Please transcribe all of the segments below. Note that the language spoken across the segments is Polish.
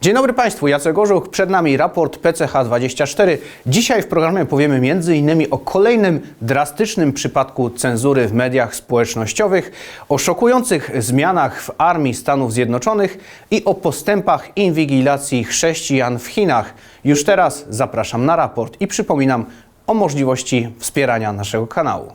Dzień dobry Państwu, Jacek Orzuch, przed nami raport PCH24. Dzisiaj w programie powiemy m.in. o kolejnym drastycznym przypadku cenzury w mediach społecznościowych, o szokujących zmianach w Armii Stanów Zjednoczonych i o postępach inwigilacji chrześcijan w Chinach. Już teraz zapraszam na raport i przypominam o możliwości wspierania naszego kanału.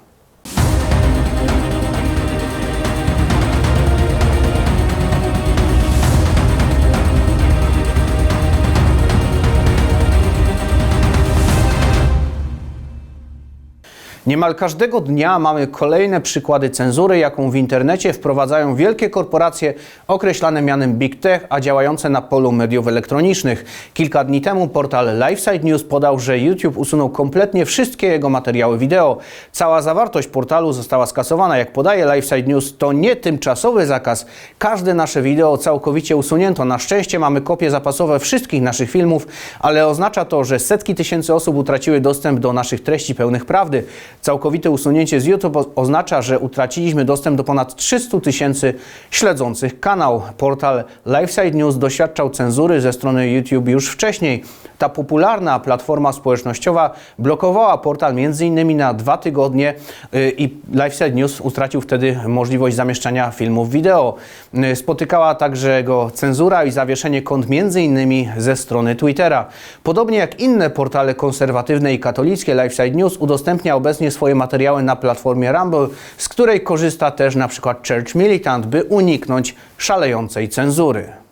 Niemal każdego dnia mamy kolejne przykłady cenzury, jaką w internecie wprowadzają wielkie korporacje określane mianem Big Tech, a działające na polu mediów elektronicznych. Kilka dni temu portal LifeSide News podał, że YouTube usunął kompletnie wszystkie jego materiały wideo. Cała zawartość portalu została skasowana. Jak podaje LifeSide News, to nie tymczasowy zakaz. Każde nasze wideo całkowicie usunięto. Na szczęście mamy kopie zapasowe wszystkich naszych filmów, ale oznacza to, że setki tysięcy osób utraciły dostęp do naszych treści pełnych prawdy. Całkowite usunięcie z YouTube oznacza, że utraciliśmy dostęp do ponad 300 tysięcy śledzących kanał. Portal LifeSide News doświadczał cenzury ze strony YouTube już wcześniej. Ta popularna platforma społecznościowa blokowała portal m.in. na dwa tygodnie y, i LifeSide News utracił wtedy możliwość zamieszczania filmów wideo. Y, Spotykała także go cenzura i zawieszenie kont m.in. ze strony Twittera. Podobnie jak inne portale konserwatywne i katolickie, LifeSide News udostępnia obecnie swoje materiały na platformie Rumble, z której korzysta też na przykład Church Militant, by uniknąć szalejącej cenzury.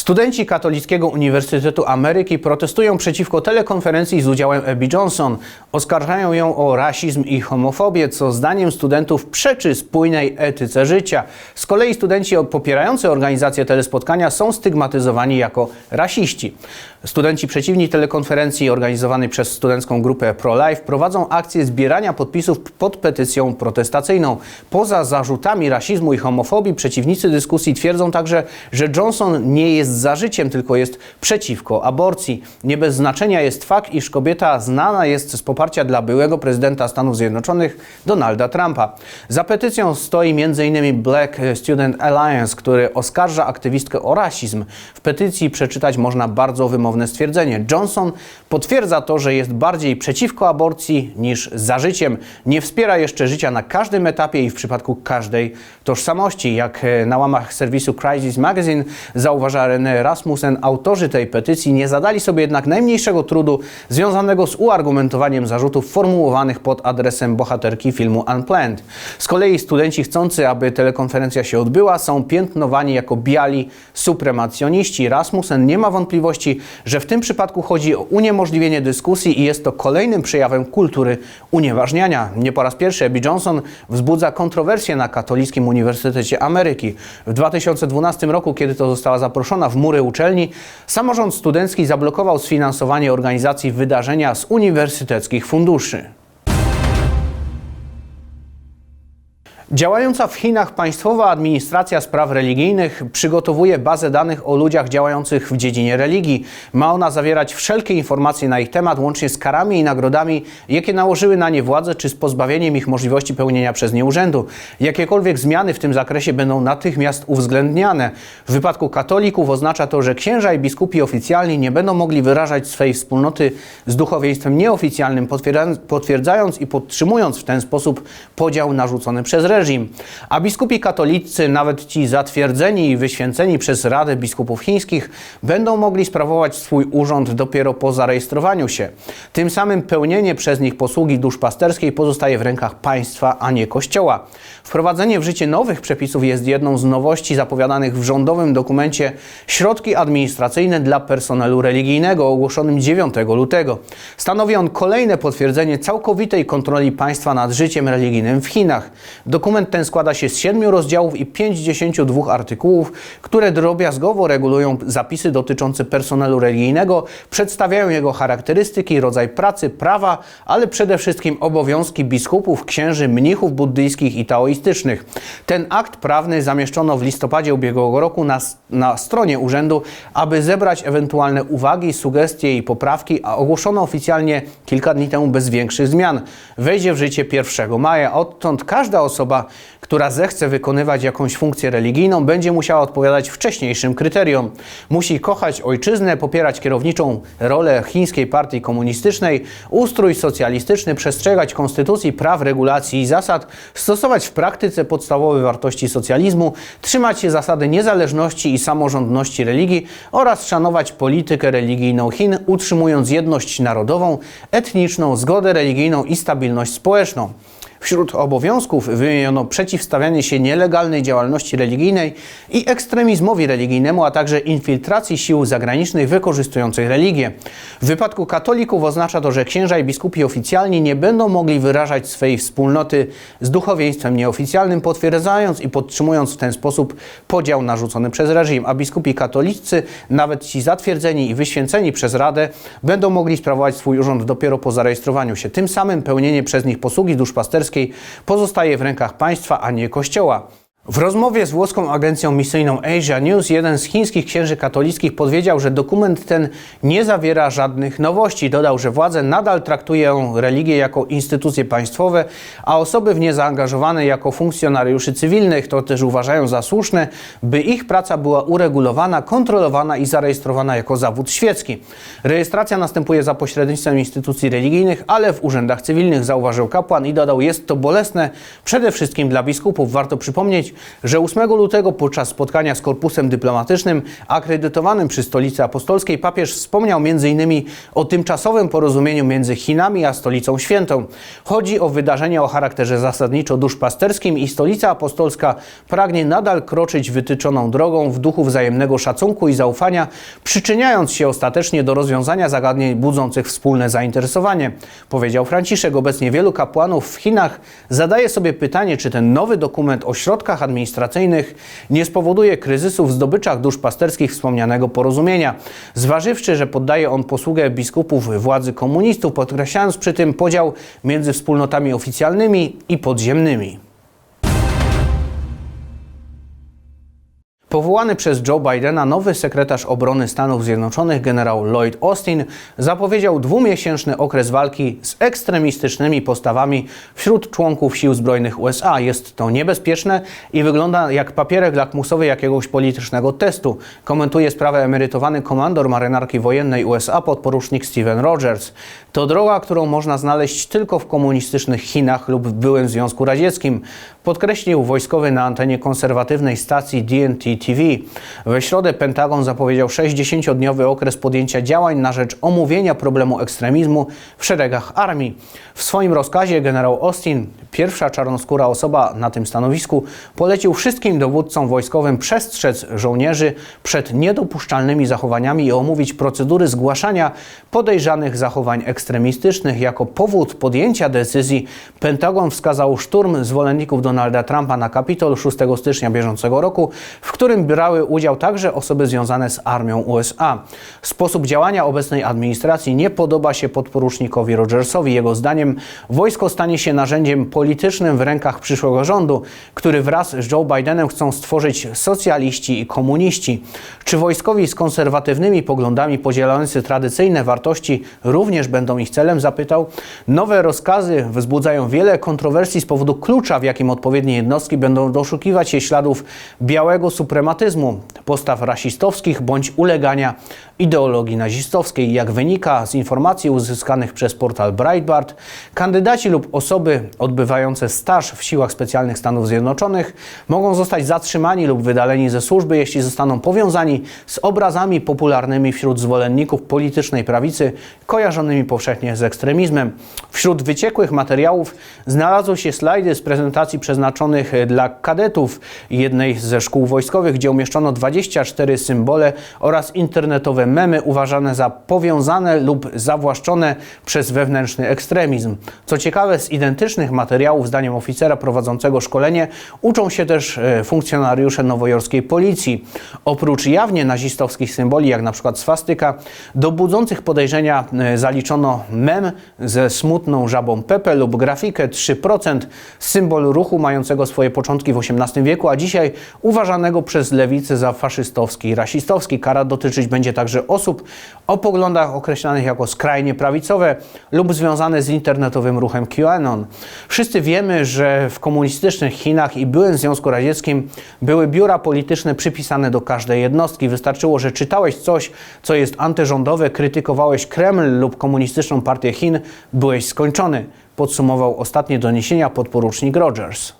Studenci Katolickiego Uniwersytetu Ameryki protestują przeciwko telekonferencji z udziałem Abby Johnson. Oskarżają ją o rasizm i homofobię, co zdaniem studentów przeczy spójnej etyce życia. Z kolei studenci popierający organizację telespotkania są stygmatyzowani jako rasiści. Studenci przeciwni telekonferencji organizowanej przez studencką grupę Pro-Life prowadzą akcję zbierania podpisów pod petycją protestacyjną. Poza zarzutami rasizmu i homofobii przeciwnicy dyskusji twierdzą także, że Johnson nie jest za życiem, tylko jest przeciwko aborcji. Nie bez znaczenia jest fakt, iż kobieta znana jest z poparcia dla byłego prezydenta Stanów Zjednoczonych Donalda Trumpa. Za petycją stoi m.in. Black Student Alliance, który oskarża aktywistkę o rasizm. W petycji przeczytać można bardzo wymowne stwierdzenie. Johnson potwierdza to, że jest bardziej przeciwko aborcji niż za życiem. Nie wspiera jeszcze życia na każdym etapie i w przypadku każdej tożsamości. Jak e, na łamach serwisu Crisis Magazine zauważa René Rasmussen, autorzy tej petycji nie zadali sobie jednak najmniejszego trudu związanego z uargumentowaniem zarzutów formułowanych pod adresem bohaterki filmu Unplanned. Z kolei studenci chcący, aby telekonferencja się odbyła, są piętnowani jako biali supremacjoniści. Rasmussen nie ma wątpliwości, że w tym przypadku chodzi o uniemożliwienie dyskusji i jest to kolejnym przejawem kultury unieważniania. Nie po raz pierwszy Abby Johnson wzbudza kontrowersje na Katolickim Uniwersytecie Ameryki. W 2012 roku, kiedy to została zaproszona w mury uczelni, samorząd studencki zablokował sfinansowanie organizacji wydarzenia z uniwersyteckich funduszy. Działająca w Chinach Państwowa Administracja Spraw Religijnych przygotowuje bazę danych o ludziach działających w dziedzinie religii. Ma ona zawierać wszelkie informacje na ich temat, łącznie z karami i nagrodami, jakie nałożyły na nie władze, czy z pozbawieniem ich możliwości pełnienia przez nie urzędu. Jakiekolwiek zmiany w tym zakresie będą natychmiast uwzględniane. W wypadku katolików oznacza to, że księża i biskupi oficjalni nie będą mogli wyrażać swej wspólnoty z duchowieństwem nieoficjalnym, potwierdza- potwierdzając i podtrzymując w ten sposób podział narzucony przez reżim. A biskupi katolicy, nawet ci zatwierdzeni i wyświęceni przez Radę Biskupów Chińskich, będą mogli sprawować swój urząd dopiero po zarejestrowaniu się. Tym samym pełnienie przez nich posługi duszpasterskiej pozostaje w rękach państwa, a nie kościoła. Wprowadzenie w życie nowych przepisów jest jedną z nowości zapowiadanych w rządowym dokumencie Środki administracyjne dla personelu religijnego ogłoszonym 9 lutego. Stanowi on kolejne potwierdzenie całkowitej kontroli państwa nad życiem religijnym w Chinach. Dokument ten składa się z siedmiu rozdziałów i 52 artykułów, które drobiazgowo regulują zapisy dotyczące personelu religijnego, przedstawiają jego charakterystyki, rodzaj pracy, prawa, ale przede wszystkim obowiązki biskupów, księży, mnichów buddyjskich i taoistycznych. Ten akt prawny zamieszczono w listopadzie ubiegłego roku na, na stronie urzędu, aby zebrać ewentualne uwagi, sugestie i poprawki, a ogłoszono oficjalnie kilka dni temu bez większych zmian. Wejdzie w życie 1 maja. Odtąd każda osoba która zechce wykonywać jakąś funkcję religijną, będzie musiała odpowiadać wcześniejszym kryteriom. Musi kochać ojczyznę, popierać kierowniczą rolę chińskiej partii komunistycznej, ustrój socjalistyczny, przestrzegać konstytucji, praw, regulacji i zasad, stosować w praktyce podstawowe wartości socjalizmu, trzymać się zasady niezależności i samorządności religii oraz szanować politykę religijną Chin, utrzymując jedność narodową, etniczną, zgodę religijną i stabilność społeczną. Wśród obowiązków wymieniono przeciwstawianie się nielegalnej działalności religijnej i ekstremizmowi religijnemu, a także infiltracji sił zagranicznych wykorzystujących religię. W wypadku katolików oznacza to, że księża i biskupi oficjalni nie będą mogli wyrażać swej wspólnoty z duchowieństwem nieoficjalnym, potwierdzając i podtrzymując w ten sposób podział narzucony przez reżim, a biskupi katolicy, nawet ci zatwierdzeni i wyświęceni przez Radę, będą mogli sprawować swój urząd dopiero po zarejestrowaniu się. Tym samym pełnienie przez nich posługi duszpasterskiej pozostaje w rękach państwa, a nie kościoła. W rozmowie z włoską agencją misyjną Asia News jeden z chińskich księży katolickich powiedział, że dokument ten nie zawiera żadnych nowości. Dodał, że władze nadal traktują religię jako instytucje państwowe, a osoby w nie zaangażowane jako funkcjonariuszy cywilnych. To też uważają za słuszne, by ich praca była uregulowana, kontrolowana i zarejestrowana jako zawód świecki. Rejestracja następuje za pośrednictwem instytucji religijnych, ale w urzędach cywilnych, zauważył kapłan i dodał, jest to bolesne przede wszystkim dla biskupów. Warto przypomnieć, że 8 lutego podczas spotkania z korpusem dyplomatycznym akredytowanym przy Stolicy Apostolskiej papież wspomniał m.in. o tymczasowym porozumieniu między Chinami a Stolicą Świętą. Chodzi o wydarzenie o charakterze zasadniczo duszpasterskim i Stolica Apostolska pragnie nadal kroczyć wytyczoną drogą w duchu wzajemnego szacunku i zaufania, przyczyniając się ostatecznie do rozwiązania zagadnień budzących wspólne zainteresowanie, powiedział Franciszek. Obecnie wielu kapłanów w Chinach zadaje sobie pytanie, czy ten nowy dokument o środkach administracyjnych nie spowoduje kryzysu w zdobyczach duszpasterskich wspomnianego porozumienia. Zważywszy, że poddaje on posługę biskupów władzy komunistów, podkreślając przy tym podział między wspólnotami oficjalnymi i podziemnymi. Powołany przez Joe Bidena nowy sekretarz obrony Stanów Zjednoczonych generał Lloyd Austin zapowiedział dwumiesięczny okres walki z ekstremistycznymi postawami wśród członków sił zbrojnych USA. Jest to niebezpieczne i wygląda jak papierek lakmusowy jakiegoś politycznego testu, komentuje sprawę emerytowany komandor marynarki wojennej USA podporucznik Steven Rogers. To droga, którą można znaleźć tylko w komunistycznych Chinach lub w byłym Związku Radzieckim, podkreślił wojskowy na antenie konserwatywnej stacji DNT TV. We środę Pentagon zapowiedział 60-dniowy okres podjęcia działań na rzecz omówienia problemu ekstremizmu w szeregach armii. W swoim rozkazie generał Austin, pierwsza czarnoskóra osoba na tym stanowisku, polecił wszystkim dowódcom wojskowym przestrzec żołnierzy przed niedopuszczalnymi zachowaniami i omówić procedury zgłaszania podejrzanych zachowań ekstremistycznych. Jako powód podjęcia decyzji Pentagon wskazał szturm zwolenników Donalda Trumpa na Kapitol 6 stycznia bieżącego roku, w którym brały udział także osoby związane z armią USA. Sposób działania obecnej administracji nie podoba się podporucznikowi Rogersowi. Jego zdaniem wojsko stanie się narzędziem politycznym w rękach przyszłego rządu, który wraz z Joe Bidenem chcą stworzyć socjaliści i komuniści. Czy wojskowi z konserwatywnymi poglądami podzielający tradycyjne wartości również będą ich celem? Zapytał. Nowe rozkazy wzbudzają wiele kontrowersji z powodu klucza, w jakim odpowiednie jednostki będą doszukiwać się śladów białego postaw rasistowskich bądź ulegania ideologii nazistowskiej. Jak wynika z informacji uzyskanych przez portal Breitbart, kandydaci lub osoby odbywające staż w siłach specjalnych Stanów Zjednoczonych mogą zostać zatrzymani lub wydaleni ze służby, jeśli zostaną powiązani z obrazami popularnymi wśród zwolenników politycznej prawicy, kojarzonymi powszechnie z ekstremizmem. Wśród wyciekłych materiałów znalazły się slajdy z prezentacji przeznaczonych dla kadetów jednej ze szkół wojskowych, gdzie umieszczono 24 symbole oraz internetowe memy uważane za powiązane lub zawłaszczone przez wewnętrzny ekstremizm. Co ciekawe, z identycznych materiałów, zdaniem oficera prowadzącego szkolenie, uczą się też e, funkcjonariusze nowojorskiej policji. Oprócz jawnie nazistowskich symboli, jak na przykład swastyka, do budzących podejrzenia e, zaliczono mem ze smutną żabą Pepe lub grafikę 3%, symbol ruchu mającego swoje początki w XVIII wieku, a dzisiaj uważanego przez lewicę za faszystowski i rasistowski. Kara dotyczyć będzie także osób o poglądach określanych jako skrajnie prawicowe lub związane z internetowym ruchem QAnon. Wszyscy wiemy, że w komunistycznych Chinach i byłym Związku Radzieckim były biura polityczne przypisane do każdej jednostki. Wystarczyło, że czytałeś coś, co jest antyrządowe, krytykowałeś Kreml lub komunistyczną partię Chin, byłeś skończony, podsumował ostatnie doniesienia podporucznik Rogers.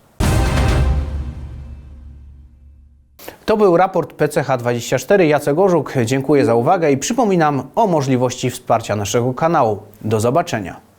To był raport PCH24. Jacek Orzuk, dziękuję za uwagę i przypominam o możliwości wsparcia naszego kanału. Do zobaczenia.